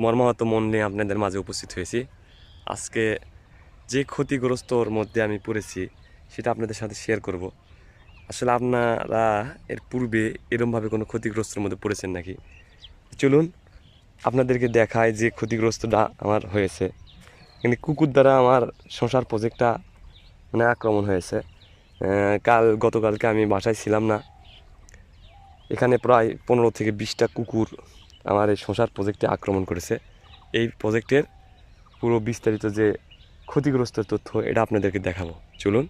মর্মাহত মন নিয়ে আপনাদের মাঝে উপস্থিত হয়েছি। আজকে যে ক্ষতিগ্রস্তর মধ্যে আমি পড়েছি, সেটা আপনাদের সাথে শেয়ার করব। আসলে আপনারা এর পূর্বে এরমভাবে কোনো ক্ষতিগ্রস্তর মধ্যে পড়েছেন নাকি? চলুন আপনাদেরকে দেখায় যে ক্ষতিগ্রস্তটা আমার হয়েছে। কিন্তু কুকুর দ্বারা আমার সংসার প্রজেক্টটা মানে আক্রমণ হয়েছে। কাল, গতকালকে আমি বাসায় ছিলাম না। এখানে প্রায় পনেরো থেকে বিশটা কুকুর আমার এই শশার প্রজেক্টে আক্রমণ করেছে। এই প্রজেক্টের পুরো বিস্তারিত যে ক্ষতিগ্রস্ত তথ্য, এটা আপনাদেরকে দেখাবো। চলুন,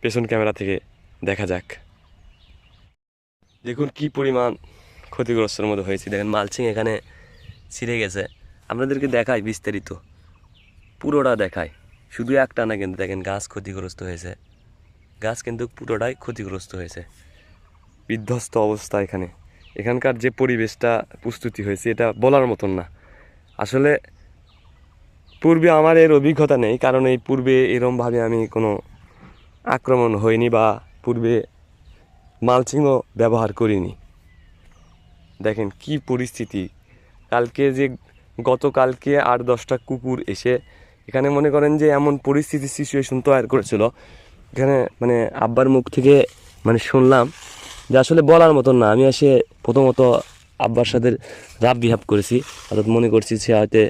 পেছন ক্যামেরা থেকে দেখা যাক। দেখুন কি পরিমাণ ক্ষতিগ্রস্তর মধ্যে হয়েছে। দেখেন, মালচিং এখানে ছিঁড়ে গেছে। আপনাদেরকে দেখায় বিস্তারিত। পুরোটা দেখায় শুধু একটা না, কিন্তু দেখেন, গাছ ক্ষতিগ্রস্ত হয়েছে। গাছ কিন্তু পুরোটাই ক্ষতিগ্রস্ত হয়েছে। বিধ্বস্ত অবস্থা এখানে। এখানকার যে পরিবেশটা প্রস্তুতি হয়েছে, এটা বলার মতন না। আসলে পূর্বে আমার এর অভিজ্ঞতা নেই, কারণ এই পূর্বে এরমভাবে আমি কোনো আক্রমণ হয়নি বা পূর্বে মালচিংও ব্যবহার করিনি। দেখেন কি পরিস্থিতি। কালকে যে গতকালকে আট দশটা কুকুর এসে, এখানে মনে করেন যে এমন পরিস্থিতি সিচুয়েশন তৈরি করেছিল। এখানে মানে আব্বার মুখ থেকে মানে শুনলাম যে আসলে বলার মতন না। আমি এসে প্রথমত আব্বার সাথে রাব বিহাব করেছি। অর্থাৎ মনে করছি সে হয়তো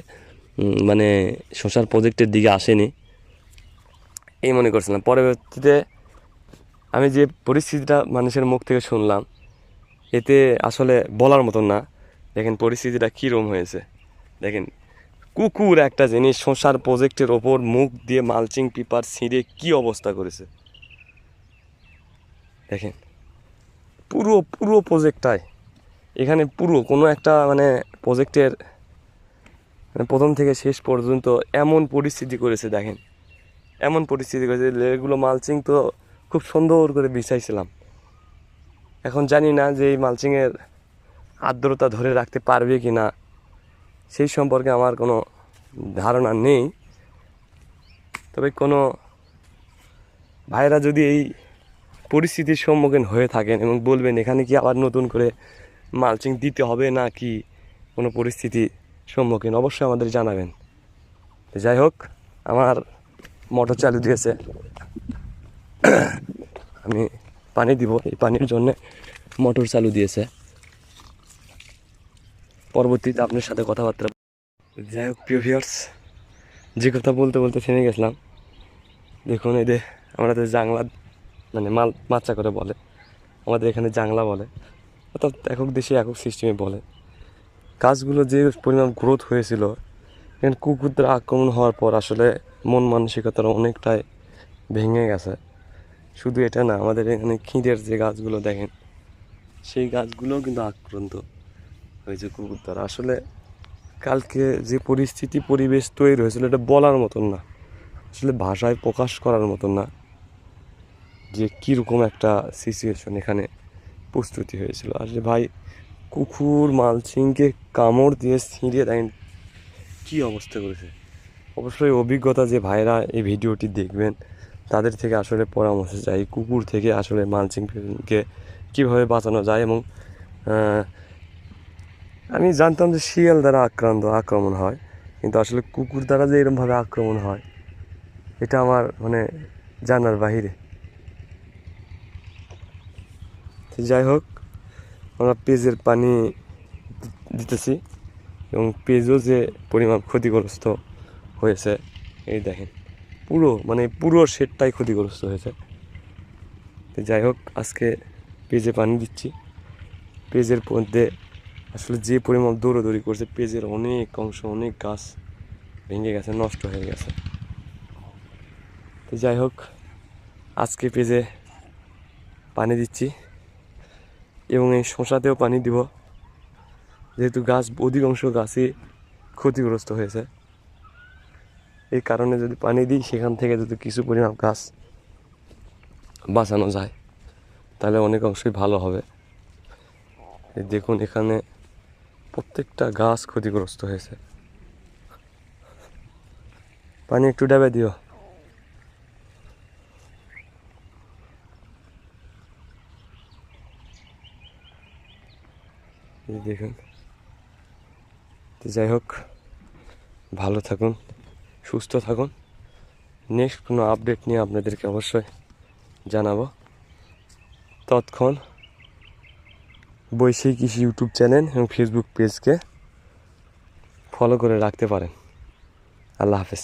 মানে সংসার প্রজেক্টের দিকে আসেনি। এই মনে করছিলাম। পরবর্তীতে আমি যে পরিস্থিতিটা মানুষের মুখ থেকে শুনলাম, এতে আসলে বলার মতন না। দেখেন পরিস্থিতিটা কীরকম হয়েছে। দেখেন, কুকুর একটা জিনিস সংসার প্রজেক্টের ওপর মুখ দিয়ে মালচিং পেপার ছিঁড়ে কি অবস্থা করেছে? দেখেন পুরো পুরো প্রজেক্টটাই এখানে পুরো, কোনো একটা মানে প্রজেক্টের মানে প্রথম থেকে শেষ পর্যন্ত এমন পরিস্থিতি করেছে, দেখেন। এমন পরিস্থিতি করেছে এগুলো মালচিং তো খুব সুন্দর করে বিছাইছিলাম। এখন জানি না যে এই মালচিংয়ের আর্দ্রতা ধরে রাখতে পারবে কি না সেই সম্পর্কে আমার কোনো ধারণা নেই। তবে কোনো ভাইরা যদি এই পরিস্থিতির সম্মুখীন হয়ে থাকেন এবং বলবেন, এখানে কি আবার নতুন করে মালচিং দিতে হবে না কি কোনো পরিস্থিতি সম্মুখীন? অবশ্যই আমাদের জানাবেন। যাই হোক, আমার মোটর চালু দিয়েছে। আমি পানি দিব, এই পানির জন্যে মোটর চালু দিয়েছে। পরবর্তীতে আপনার সাথে কথাবার্তা যাই হোক, প্রিয় ভিউয়ার্স যে কথা বলতে বলতে থেমে গেছিলাম। দেখুন যে আমরা তো জাংলা মানে মাল মাচা করে বলে। আমাদের এখানে জাংলা বলে। অর্থাৎ একক দেশে একক সিস্টেমে বলে। গাছগুলো যে পরিমাণ গ্রোথ হয়েছিল এখানে কুকুরদের আক্রমণ হওয়ার পর আসলে মন মানসিকতার অনেকটাই ভেঙে গেছে। শুধু এটা না, আমাদের এখানে খিঁদের যে গাছগুলো দেখেন, সেই গাছগুলোও কিন্তু আক্রান্ত হয়েছে কুকুর দ্বারা আসলে কালকে যে পরিস্থিতি, পরিবেশ তৈরি হয়েছিল, এটা বলার মতন না। আসলে ভাষায় প্রকাশ করার মতন না। যে কীরকম একটা সিচুয়েশন এখানে প্রস্তুতি হয়েছিল। আসলে ভাই, কুকুর, মালচিংকে কামড় দিয়ে ছিঁড়ে দেখেন কী অবস্থা করেছে? অবশ্যই অভিজ্ঞতা যে ভাইরা এই ভিডিওটি দেখবেন, তাদের থেকে আসলে পরামর্শ চাই, কুকুর থেকে আসলে মালচিংকে কীভাবে বাঁচানো যায় এবং আমি জানতাম যে শিয়াল দ্বারা আক্রান্ত, আক্রমণ হয়, কিন্তু আসলে কুকুর দ্বারা যে এরকমভাবে আক্রমণ হয়, এটা আমার মানে জানার বাহিরে তো যাই হোক আমরা পেজের পানি দিতেছি এবং পেজও যে পরিমাণ ক্ষতিগ্রস্ত হয়েছে, এই দেখেন, পুরো মানে পুরো শেডটাই ক্ষতিগ্রস্ত হয়েছে। তো যাই হোক আজকে পেজে পানি দিচ্ছি। পেজের মধ্যে আসলে যে পরিমাণ দৌড়াদৌড়ি করছে পেজের অনেক অংশ, অনেক গাছ ভেঙে গেছে, নষ্ট হয়ে গেছে। তো যাই হোক আজকে পেজে পানি দিচ্ছি। এবং এই শশাতেও পানি দিব। যেহেতু গাছ, অধিকাংশ গাছই ক্ষতিগ্রস্ত হয়েছে। এই কারণে যদি পানি দিই, সেখান থেকে যদি কিছু পরিমাণ গাছ বাঁচানো যায়, তাহলে অনেক অংশই ভালো হবে। দেখুন, এখানে প্রত্যেকটা গাছ ক্ষতিগ্রস্ত হয়েছে। পানি একটু ডাবে দিও। দেখুন। তো যাই হোক, ভালো থাকুন, সুস্থ থাকুন। নেক্সট কোনো আপডেট নিয়ে আপনাদেরকে অবশ্যই জানাব। তৎক্ষণ বৈশ্বিক কৃষি ইউটিউব চ্যানেল এবং ফেসবুক পেজকে ফলো করে রাখতে পারেন। আল্লাহ হাফেজ।